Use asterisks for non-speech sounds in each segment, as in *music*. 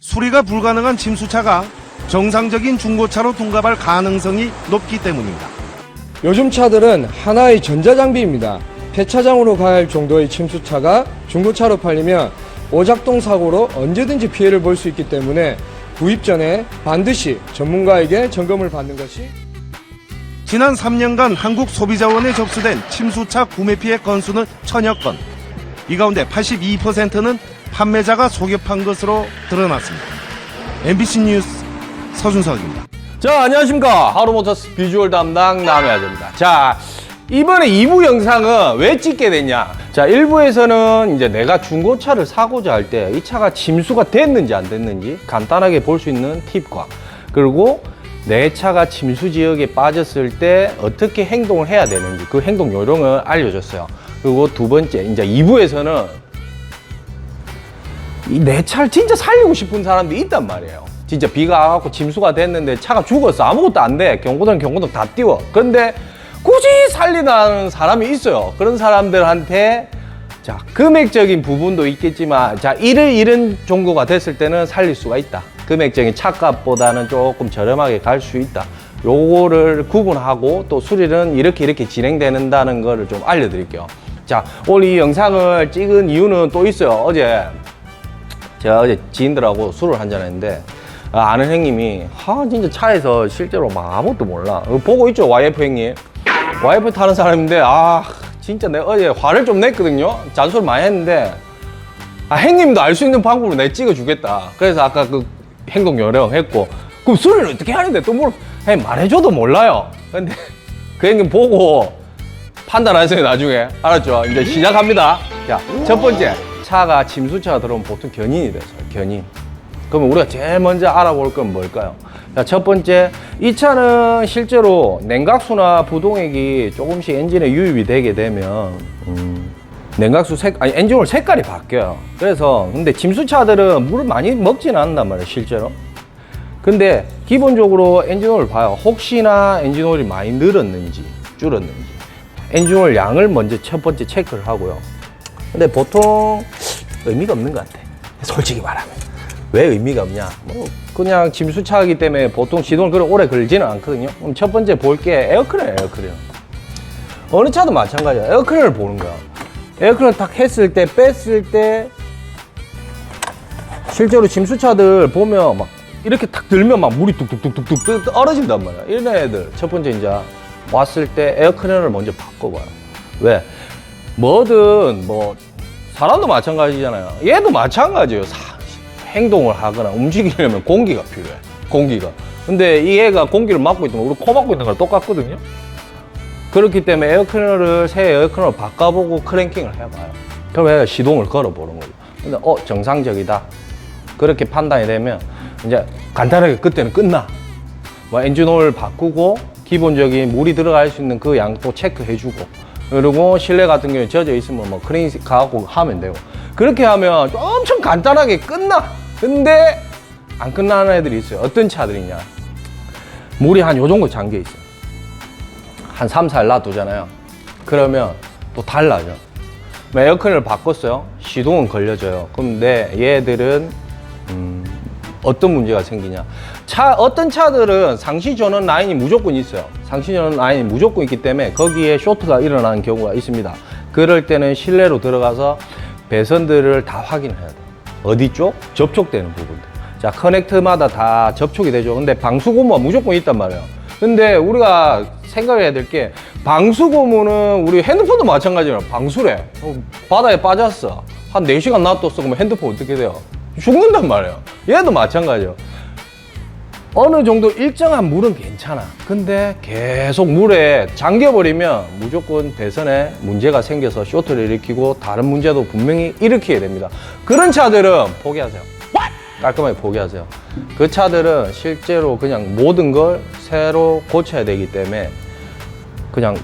수리가 불가능한 침수차가 정상적인 중고차로 둔갑할 가능성이 높기 때문입니다. 요즘 차들은 하나의 전자장비입니다. 폐차장으로 할 정도의 침수차가 중고차로 팔리면 오작동 사고로 언제든지 피해를 볼 수 있기 때문에 구입 전에 반드시 전문가에게 점검을 받는 것이 지난 3년간 한국 소비자원에 접수된 침수차 구매 피해 건수는 천여 건. 이 가운데 82%는 판매자가 속여판 것으로 드러났습니다. MBC 뉴스 서준석입니다. 자, 안녕하십니까. 하루모터스 비주얼 담당 남해아입니다. 자, 이번에 2부 영상은 왜 찍게 됐냐? 자, 1부에서는 이제 내가 중고차를 사고자 할 때 이 차가 침수가 됐는지 안 됐는지 간단하게 볼 수 있는 팁과 그리고 내 차가 침수 지역에 빠졌을 때 어떻게 행동을 해야 되는지 그 행동 요령을 알려줬어요. 그리고 두 번째, 이제 2부에서는 이 내 차를 진짜 살리고 싶은 사람들이 있단 말이에요. 진짜 비가 와갖고 짐수가 됐는데 차가 죽었어. 아무것도 안 돼. 경고등, 경고등 다 띄워. 그런데 굳이 살리는 사람이 있어요. 그런 사람들한테 자, 금액적인 부분도 있겠지만, 자, 이를 잃은 정도가 됐을 때는 살릴 수가 있다. 금액적인 차값보다는 조금 저렴하게 갈 수 있다. 요거를 구분하고 또 수리는 이렇게 이렇게 진행되는다는 거를 좀 알려드릴게요. 자, 오늘 이 영상을 찍은 이유는 또 있어요. 어제 제가 어제 지인들하고 술을 한잔 했는데 아, 아는 형님이 아 진짜 차에서 실제로 막 아무것도 몰라. 어, 보고 있죠 YF 형님? YF 타는 사람인데 아 진짜 내가 어제 화를 좀 냈거든요. 잔소리 많이 했는데 아 형님도 알 수 있는 방법으로 내가 찍어주겠다. 그래서 아까 그 행동 요령 했고 그럼 술을 어떻게 하는데 또 뭘 말해줘도 몰라요. 근데 그 형님 보고 판단하세요 나중에. 알았죠? 이제 시작합니다. 자 첫 번째 차가 침수차가 들어오면 보통 견인이 돼서 견인. 그러면 우리가 제일 먼저 알아볼 건 뭘까요? 자, 첫 번째 이 차는 실제로 냉각수나 부동액이 조금씩 엔진에 유입이 되게 되면 음, 냉각수 색 아니 엔진오일 색깔이 바뀌어요. 그래서 근데 침수차들은 물을 많이 먹지는 않는단 말이에요 실제로. 근데 기본적으로 엔진오일 봐요. 혹시나 엔진오일이 많이 늘었는지 줄었는지. 엔진오일 양을 먼저 첫 번째 체크를 하고요. 근데 보통 의미가 없는 것 같아. 솔직히 말하면 왜 의미가 없냐? 뭐 그냥 짐수차이기 때문에 보통 시동을 그렇게 오래 걸지는 않거든요. 그럼 첫 번째 볼 게 에어클리너, 에어클리너. 어느 차도 마찬가지야. 에어클리너를 보는 거야. 에어클리너 딱 했을 때 뺐을 때 실제로 짐수차들 보면 막 이렇게 탁 들면 막 물이 뚝뚝뚝뚝뚝 뜨- 떨어진단 말이야. 이런 애들 첫 번째 이제 왔을 때 에어클리너를 먼저 바꿔봐요. 왜? 뭐든 뭐 사람도 마찬가지잖아요. 얘도 마찬가지예요. 사- 행동을 하거나 움직이려면 공기가 필요해. 공기가. 근데 이 애가 공기를 막고 있던 거 우리 코 막고 있는 거랑 똑같거든요. 그렇기 때문에 에어클리너를 새 에어클리너를 바꿔보고 크랭킹을 해봐요. 그럼 얘가 시동을 걸어보는 거죠. 근데 어 정상적이다. 그렇게 판단이 되면 이제 간단하게 그때는 끝나. 뭐 엔진오일 바꾸고 기본적인 물이 들어갈 수 있는 그 양도 체크해주고 그리고 실내 같은 경우에 젖어 있으면 뭐 크레인 가고 하면 되고 그렇게 하면 엄청 간단하게 끝나. 근데 안 끝나는 애들이 있어요. 어떤 차들이냐? 물이 한 요 정도 잠겨 있어요. 한 3, 4일 놔두잖아요. 그러면 또 달라져. 뭐 에어컨을 바꿨어요. 시동은 걸려져요. 내 얘들은 음, 어떤 문제가 생기냐? 차 어떤 차들은 상시 전원 라인이 무조건 있어요. 전원 라인이 무조건 있기 때문에 거기에 쇼트가 일어나는 경우가 있습니다. 그럴 때는 실내로 들어가서 배선들을 다 확인해야 돼요. 어디 쪽? 접촉되는 부분들. 자, 커넥트마다 다 접촉이 되죠. 근데 방수고무가 무조건 있단 말이에요. 근데 우리가 생각해야 될 게 방수고무는 우리 핸드폰도 마찬가지예요. 방수래. 어, 바다에 빠졌어. 한 4시간 놔뒀어. 그러면 핸드폰 어떻게 돼요? 죽는단 말이에요. 얘도 마찬가지예요. 어느 정도 일정한 물은 괜찮아. 근데 계속 물에 잠겨버리면 무조건 배선에 문제가 생겨서 쇼트를 일으키고 다른 문제도 분명히 일으키게 됩니다. 그런 차들은 포기하세요. 깔끔하게 포기하세요. 그 차들은 실제로 그냥 모든 걸 새로 고쳐야 되기 때문에 그냥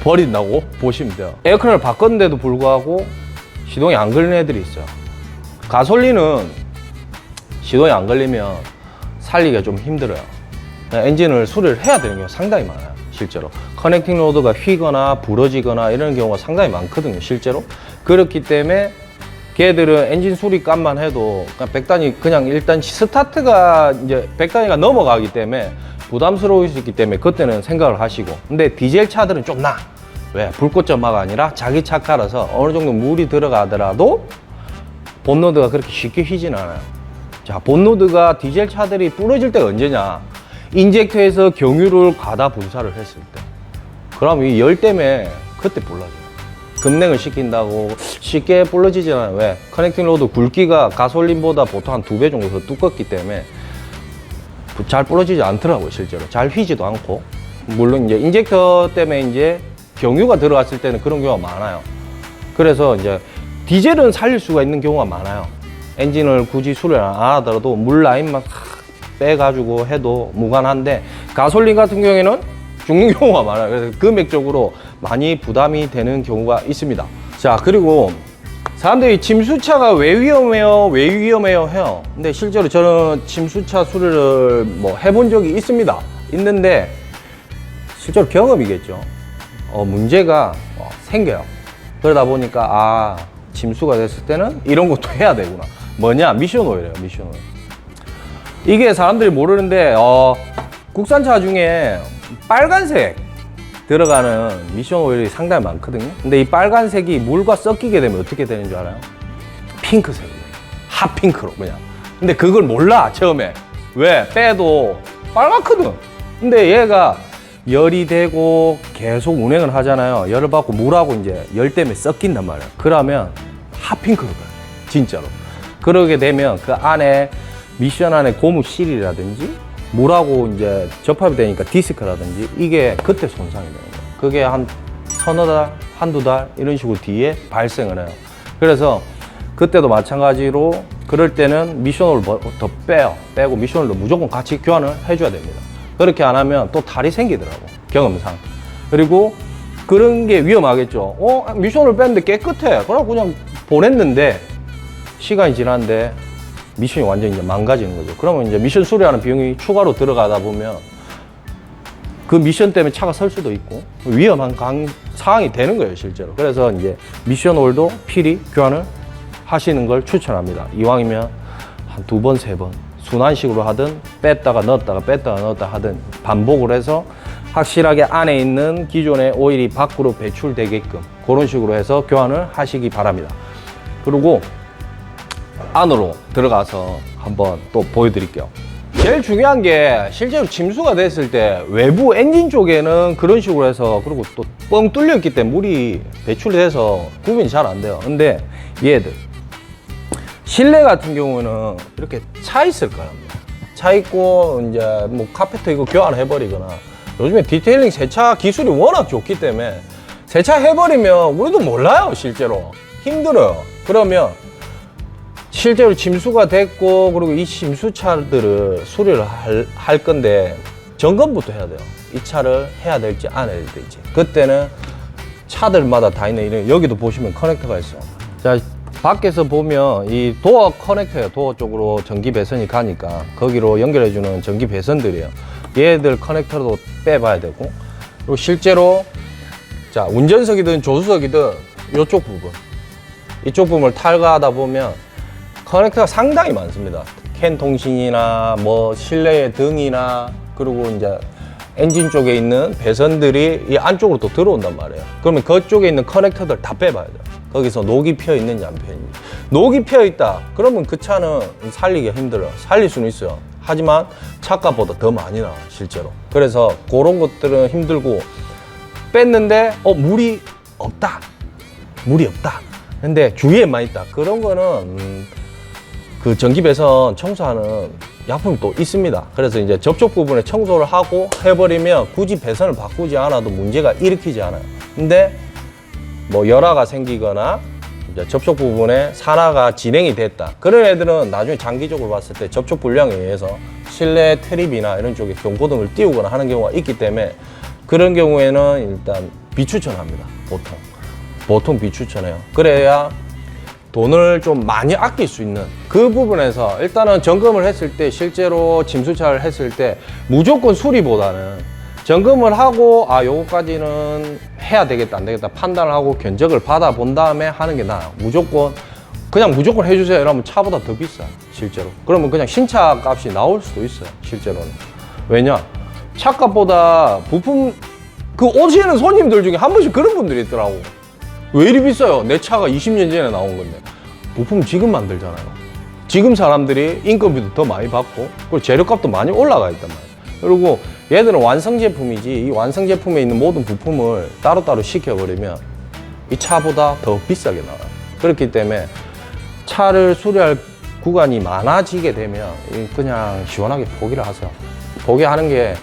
버린다고 보시면 돼요. 에어컨을 바꿨는데도 불구하고 시동이 안 걸리는 애들이 있어요. 가솔린은 시동이 안 걸리면 살리기가 좀 힘들어요. 엔진을 수리를 해야 되는 경우가 상당히 많아요. 실제로. 커넥팅 로드가 휘거나 부러지거나 이런 경우가 상당히 많거든요. 실제로. 그렇기 때문에 걔들은 엔진 수리 값만 해도 100단위 그냥 일단 스타트가 이제 100단위가 넘어가기 때문에 부담스러울 수 있기 때문에 그때는 생각을 하시고 근데 디젤 차들은 좀 나. 왜? 불꽃 점화가 아니라 자기 차가라서 어느 정도 물이 들어가더라도 본노드가 그렇게 쉽게 휘진 않아요. 자, 본노드가 디젤 차들이 부러질 때가 언제냐? 인젝터에서 경유를 과다 분사를 했을 때. 그럼 이 열 때문에 그때 불러져요. 급냉을 시킨다고 쉽게 불러지지 않아요. 왜? 커넥팅 로드 굵기가 가솔린보다 보통 한 두 배 정도 더 두껍기 때문에 잘 부러지지 않더라고요, 실제로. 잘 휘지도 않고. 물론 이제 인젝터 때문에 이제 경유가 들어갔을 때는 그런 경우가 많아요. 그래서 이제 디젤은 살릴 수가 있는 경우가 많아요. 엔진을 굳이 수리를 안 하더라도 물 라인만 싹 빼가지고 해도 무관한데 가솔린 같은 경우에는 죽는 *laughs* 경우가 많아요. 그래서 금액적으로 많이 부담이 되는 경우가 있습니다. 자, 그리고 사람들이 침수차가 왜 위험해요? 왜 위험해요? 해요. 근데 실제로 저는 침수차 수리를 뭐 해본 적이 있습니다. 있는데 실제로 경험이겠죠. 어, 문제가 어, 생겨요. 그러다 보니까 아 침수가 됐을 때는 이런 것도 해야 되구나. 뭐냐 미션 오일이에요. 미션 오일. 이게 사람들이 모르는데 어, 국산차 중에 빨간색 들어가는 미션 오일이 상당히 많거든요. 근데 이 빨간색이 물과 섞이게 되면 어떻게 되는 줄 알아요? 핑크색이에요. 핫핑크로 그냥. 근데 그걸 몰라 처음에. 왜? 빼도 빨갛거든. 근데 얘가 열이 되고 계속 운행을 하잖아요. 열을 받고 물하고 이제 열 때문에 섞인단 말이에요. 그러면 핫핑크로 가요. 진짜로. 그러게 되면 그 안에 미션 안에 고무 실이라든지 물하고 이제 접합이 되니까 디스크라든지 이게 그때 손상이 되는 거예요. 그게 한 서너 달, 한두 달 이런 식으로 뒤에 발생을 해요. 그래서 그때도 마찬가지로 그럴 때는 미션을 더 빼요. 빼고 미션을 무조건 같이 교환을 해줘야 됩니다. 그렇게 안 하면 또 탈이 생기더라고. 경험상. 그리고 그런 게 위험하겠죠. 어, 미션을 뺐는데 깨끗해. 그럼 그냥 보냈는데 시간이 지났는데 미션이 완전히 이제 망가지는 거죠. 그러면 이제 미션 수리하는 비용이 추가로 들어가다 보면 그 미션 때문에 차가 설 수도 있고 위험한 강, 상황이 되는 거예요, 실제로. 그래서 이제 미션 올도 필히 교환을 하시는 걸 추천합니다. 이왕이면 한 두 번, 세 번 순환식으로 하든 뺐다가 넣었다가 뺐다가 넣었다 하든 반복을 해서 확실하게 안에 있는 기존의 오일이 밖으로 배출되게끔 그런 식으로 해서 교환을 하시기 바랍니다. 그리고 안으로 들어가서 한번 또 보여드릴게요. 제일 중요한 게 실제로 침수가 됐을 때 외부 엔진 쪽에는 그런 식으로 해서 그리고 또 뻥 뚫려 있기 때문에 물이 배출돼서 구분이 잘 안 돼요. 근데 얘들 실내 같은 경우는 이렇게 차 있을 거예요. 차 있고 이제 뭐 카페트 이거 교환해 버리거나 요즘에 디테일링 세차 기술이 워낙 좋기 때문에 세차 해버리면 우리도 몰라요 실제로 힘들어요. 그러면 실제로 침수가 됐고 그리고 이 침수차들을 수리를 할, 할 건데 점검부터 해야 돼요. 이 차를 해야 될지 안 해야 될지. 그때는 차들마다 다 있는 이런 여기도 보시면 커넥터가 있어. 자 밖에서 보면 이 도어 커넥터예요. 도어 쪽으로 전기 배선이 가니까 거기로 연결해주는 전기 배선들이에요. 얘들 커넥터도 빼봐야 되고 그리고 실제로 자 운전석이든 조수석이든 이쪽 부분 이쪽 부분을 탈거하다 보면 커넥터가 상당히 많습니다. 캔 통신이나 뭐 실내의 등이나 그리고 이제 엔진 쪽에 있는 배선들이 이 안쪽으로 또 들어온단 말이에요. 그러면 그쪽에 있는 커넥터들 다 빼봐야 돼요. 거기서 녹이 피어 있는지 안 피어 있는지. 녹이 피어 있다. 그러면 그 차는 살리기가 힘들어요. 살릴 수는 있어요. 하지만 차값보다 더 많이 나와 실제로. 그래서 그런 것들은 힘들고 뺐는데 어 물이 없다. 물이 없다. 근데 주위에만 있다. 그런 거는 음, 그 전기 배선 청소하는 약품이 또 있습니다. 그래서 이제 접촉 부분에 청소를 하고 해버리면 굳이 배선을 바꾸지 않아도 문제가 일으키지 않아요. 근데 뭐 열화가 생기거나 이제 접촉 부분에 산화가 진행이 됐다. 그런 애들은 나중에 장기적으로 봤을 때 접촉 불량에 의해서 실내 트립이나 이런 쪽에 경고등을 띄우거나 하는 경우가 있기 때문에 그런 경우에는 일단 비추천합니다. 보통. 보통 비추천해요. 그래야 돈을 좀 많이 아낄 수 있는 그 부분에서 일단은 점검을 했을 때 실제로 침수차를 했을 때 무조건 수리보다는 점검을 하고 아 요거까지는 해야 되겠다 안 되겠다 판단을 하고 견적을 받아 본 다음에 하는 게 나아요 무조건 그냥 무조건 해주세요. 이러면 차보다 더 비싸 실제로. 그러면 그냥 신차 값이 나올 수도 있어요 실제로는. 왜냐? 차값보다 부품 그 오시는 손님들 중에 한 번씩 그런 분들이 있더라고. 왜 이리 비싸요? 내 차가 20년 전에 나온 건데 부품 지금 만들잖아요 지금 사람들이 인건비도 더 많이 받고 그리고 재료값도 많이 올라가 있단 말이에요 그리고 얘들은 완성 제품이지 이 완성 제품에 있는 모든 부품을 따로따로 시켜버리면 이 차보다 더 비싸게 나와요 그렇기 때문에 차를 수리할 구간이 많아지게 되면 이 그냥 시원하게 포기를 하세요. 포기하는 게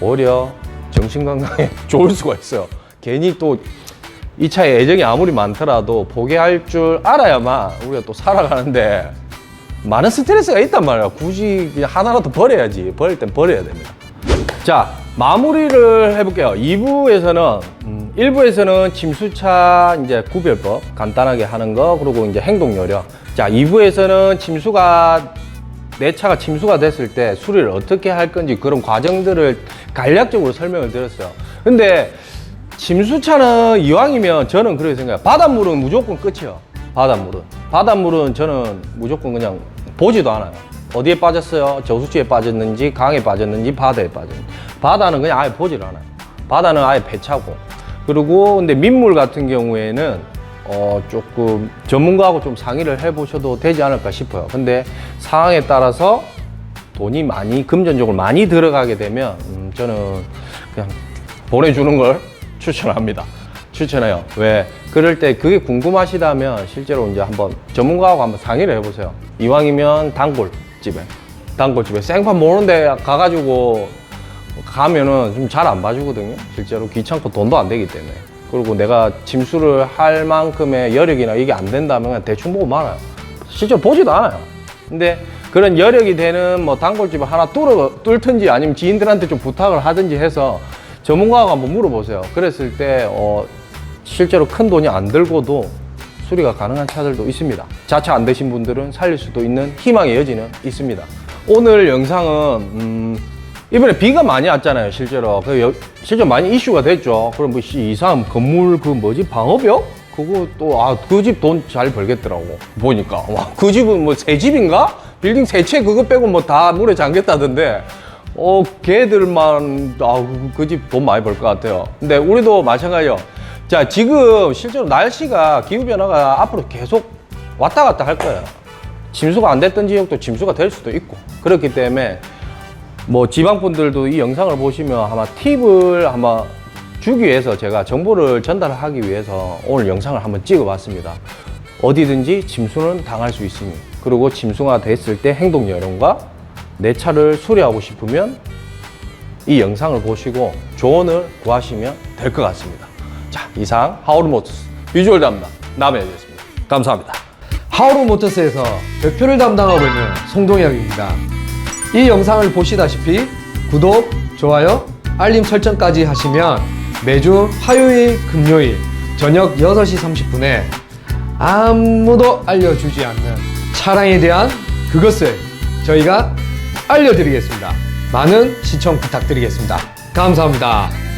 오히려 정신 건강에 *laughs* 좋을 수가 있어요. 괜히 또 이 차에 애정이 아무리 많더라도 포기할 줄 알아야만 우리가 또 살아가는데 많은 스트레스가 있단 말이야. 굳이 그냥 하나라도 버려야지. 버릴 땐 버려야 됩니다. 자, 마무리를 해볼게요. 2부에서는, 음, 1부에서는 침수차 이제 구별법 간단하게 하는 거, 그리고 이제 행동 요령. 자, 2부에서는 침수가, 내 차가 침수가 됐을 때 수리를 어떻게 할 건지 그런 과정들을 간략적으로 설명을 드렸어요. 근데 침수차는 이왕이면 저는 그렇게 생각해요. 바닷물은 무조건 끝이에요. 바닷물은. 바닷물은 저는 무조건 그냥 보지도 않아요. 어디에 빠졌어요? 저수지에 빠졌는지, 강에 빠졌는지, 바다에 빠졌는지. 바다는 그냥 아예 보질 않아요. 바다는 아예 배차고. 그리고 근데 민물 같은 경우에는 어 조금 전문가하고 좀 상의를 해보셔도 되지 않을까 싶어요. 근데 상황에 따라서 돈이 많이 금전적으로 많이 들어가게 되면 음, 저는 그냥 보내주는 걸 추천합니다. 추천해요. 왜? 그럴 때 그게 궁금하시다면 실제로 이제 한번 전문가하고 한번 상의를 해보세요. 이왕이면 단골집에 단골집에 생판 모르는데 가가지고 가면은 좀 잘 안 봐주거든요. 실제로 귀찮고 돈도 안 되기 때문에. 그리고 내가 짐수를 할 만큼의 여력이나 이게 안 된다면 대충 보고 말아요. 실제로 보지도 않아요. 근데 그런 여력이 되는 뭐 단골집을 하나 뚫어, 뚫든지 아니면 지인들한테 좀 부탁을 하든지 해서 전문가하고 한번 물어보세요. 그랬을 때, 어, 실제로 큰 돈이 안 들고도 수리가 가능한 차들도 있습니다. 자차 안 되신 분들은 살릴 수도 있는 희망의 여지는 있습니다. 오늘 영상은, 음, 이번에 비가 많이 왔잖아요, 실제로. 그 여- 실제 많이 이슈가 됐죠. 그럼 뭐, 씨, 이상 건물 그 뭐지, 방어벽? 그거 또, 아, 그 집 돈 잘 벌겠더라고. 보니까. 와, 그 집은 뭐 새 집인가? 빌딩 세 채 그거 빼고 뭐 다 물에 잠겼다던데. 어, 걔들만, 아, 그 집 돈 많이 벌 것 같아요. 근데 우리도 마찬가지요. 자, 지금 실제로 날씨가, 기후변화가 앞으로 계속 왔다 갔다 할 거예요. 침수가 안 됐던 지역도 침수가 될 수도 있고. 그렇기 때문에 뭐 지방분들도 이 영상을 보시면 아마 팁을 아마 주기 위해서 제가 정보를 전달하기 위해서 오늘 영상을 한번 찍어 봤습니다. 어디든지 침수는 당할 수 있으니 그리고 침수가 됐을 때 행동 요령과 내 차를 수리하고 싶으면 이 영상을 보시고 조언을 구하시면 될 것 같습니다. 자, 이상 하우르모터스 비주얼 담당 남해였습니다. 감사합니다. 하우루 모터스에서 대표를 담당하고 있는 송동혁입니다. 이 영상을 보시다시피 구독, 좋아요, 알림 설정까지 하시면 매주 화요일, 금요일 저녁 6시 30분에 아무도 알려주지 않는 차량에 대한 그것을 저희가 알려드리겠습니다. 많은 시청 부탁드리겠습니다. 감사합니다.